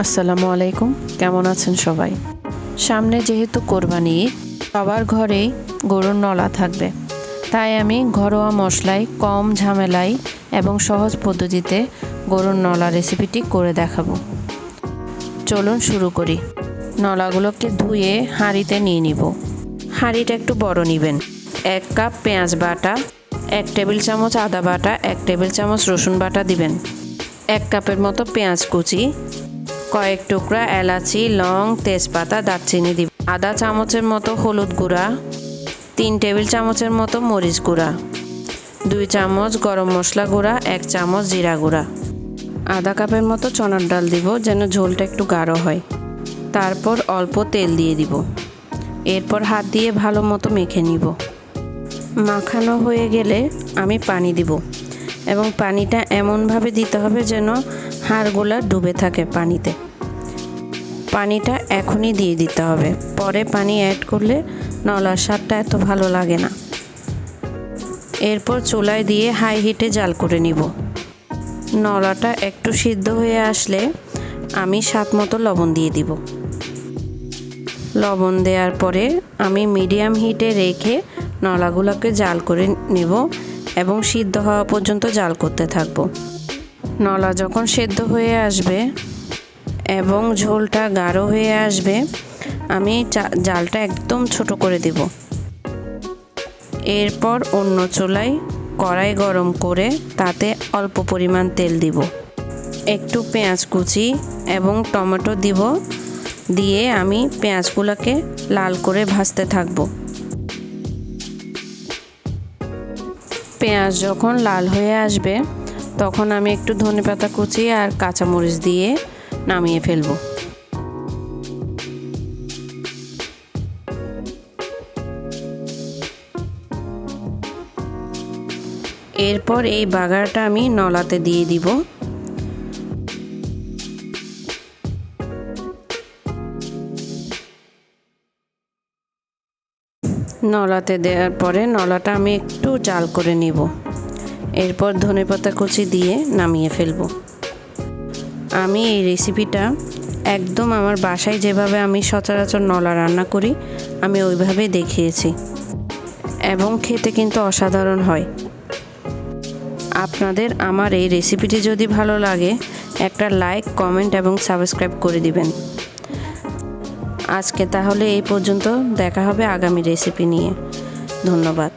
আসসালামু আলাইকুম। কেমন আছেন সবাই? সামনে যেহেতু কোরবানি সবার ঘরেই গরুর নলা থাকবে। তাই আমি ঘরোয়া মশলায়, কম ঝামেলায় এবং সহজ পদ্ধতিতে গরুর নলা রেসিপিটি করে দেখাবো। চলুন শুরু করি। নলাগুলোকে ধুয়ে হাঁড়িতে নিয়ে নিব। হাঁড়িটা একটু বড় নেবেন। এক কাপ পেঁয়াজ বাটা, এক টেবিল চামচ আদা বাটা, এক টেবিল চামচ রসুন বাটা দিবেন। এক কাপের মতো পেঁয়াজ কুচি কয়েক টুকরা এলাচি, লং, তেজপাতা, দারচিনি দিব। আধা চামচের মতো হলুদ গুঁড়া, তিন টেবিল চামচের মতো মরিচ গুঁড়া, দুই চামচ গরম মশলা গুঁড়া, এক চামচ জিরা গুঁড়া। আধা কাপের মতো চনার ডাল দিব যেন ঝোলটা একটু গাঢ় হয়। তারপর অল্প তেল দিয়ে দিব। এরপর হাত দিয়ে ভালো মতো মেখে নিব। মাখানো হয়ে গেলে আমি পানি দিব। এবং পানিটা এমনভাবে দিতে হবে যেন হাড়গুলা ডুবে থাকে পানিতে। পানিটা এখনই দিয়ে দিতে হবে। পরে পানি অ্যাড করলে নলার স্বাদটা এত ভালো লাগে না। এরপর চুলায় দিয়ে হাই হিটে জাল করে নিব। নলাটা একটু সিদ্ধ হয়ে আসলে আমি স্বাদ মতো লবণ দিয়ে দিব। লবণ দেওয়ার পরে আমি মিডিয়াম হিটে রেখে নলাগুলোকে জাল করে নেব। এবং সিদ্ধ হওয়া পর্যন্ত জাল করতে থাকব। নলা যখন সেদ্ধ হয়ে আসবে এবং ঝোলটা গাঢ় হয়ে আসবে, আমি জালটা একদম ছোট করে দেব। এরপর অন্য চুলায় কড়াই গরম করে তাতে অল্প পরিমাণ তেল দিব। একটু পেঁয়াজ কুচি এবং টমেটো দিব। দিয়ে আমি পেঁয়াজগুলোকে লাল করে ভাজতে থাকব। পেঁয়াজ যখন লাল হয়ে আসবে, তখন আমি একটু ধনে পাতা কুচি আর কাঁচামরিচ দিয়ে নামিয়ে ফেলব। এরপর এই বাগারটা আমি নলাতে দিয়ে দিব। নলাতে দেওয়ার পরে নলাটা আমি একটু জাল করে নিব। এরপর ধনেপাতা কুচি দিয়ে নামিয়ে ফেলব। আমি এই রেসিপিটা একদম আমার বাসায় যেভাবে আমি সচরাচর নলা রান্না করি, আমি ওইভাবে দেখিয়েছি। এবং খেতে কিন্তু অসাধারণ হয়। আপনাদের আমার এই রেসিপিটি যদি ভালো লাগে, একটা লাইক, কমেন্ট এবং সাবস্ক্রাইব করে দিবেন। আজকে তাহলে এই পর্যন্ত দেখা হবে আগামী রেসিপি নিয়ে। ধন্যবাদ।